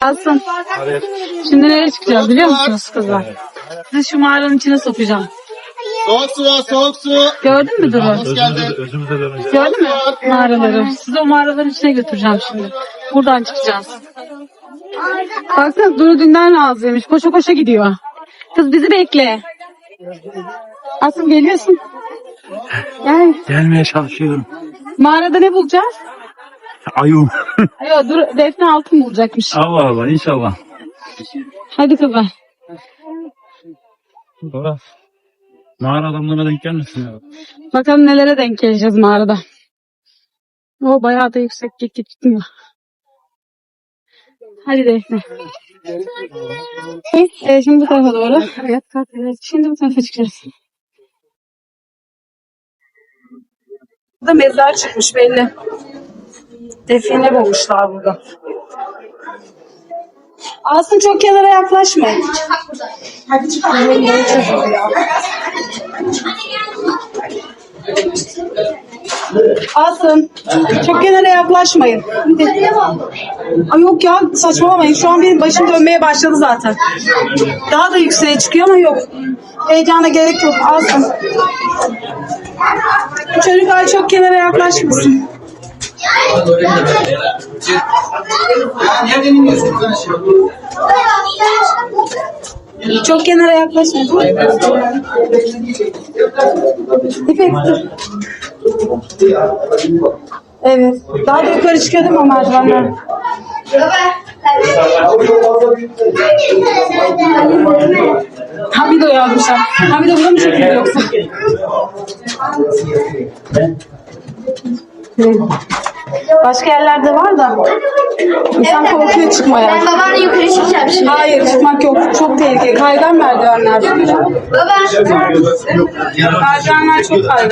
Alsın. Şimdi nereye çıkacağız biliyor musunuz kızlar? Sizi şu mağaranın içine sokacağım. Soğuk su var, soğuk su. Gördün mü Duru? Özümüze döneceğiz. Gördün mü mağaraları? Sizi o mağaraların içine götüreceğim şimdi. Buradan çıkacağız. Baksana Duru dünden razıymış. Koşa koşa gidiyor. Kız bizi bekle. Asıl geliyorsun. Gel. Gelmeye çalışıyorum. Mağarada ne bulacağız? Ayım. Yok dur Defne altın bulacakmış. Allah Allah inşallah. Hadi kızlar. Bora. Mağara adamlarına denk gelmesin ya. Bakalım nelere denk geleceğiz mağarada. O bayağı da yüksek git git gitmiyor. Hadi Defne. Evet, şimdi bu tarafa doğru. Şimdi bu tarafa çıkacağız. Burada mezar çıkmış belli. Define bulmuşlar burada. Aslı çok kenara yaklaşma. Hadi çıkalım. Asın. Çok kenara yaklaşmayın. Ay yok ya saçmalamayın. Şu an benim başım dönmeye başladı zaten. Daha da yükseğe çıkıyor ama yok. Heyecana gerek yok. Asın. Çocuklar çok kenara yaklaşmasın. Çok kenara yaklaşmasın. İpek. Evet. Daha da yukarı mi o merdivenler? Hamido yazmışlar. Hamido burada mı çekildi yoksa? Başka yerlerde var da insan korkuyor çıkmaya. Ben babanla yukarı çıkacağım şimdi. Hayır çıkmak yok. Çok tehlikeli. Kaygan merdivenler. Baba. Merdivenler çok kaygan.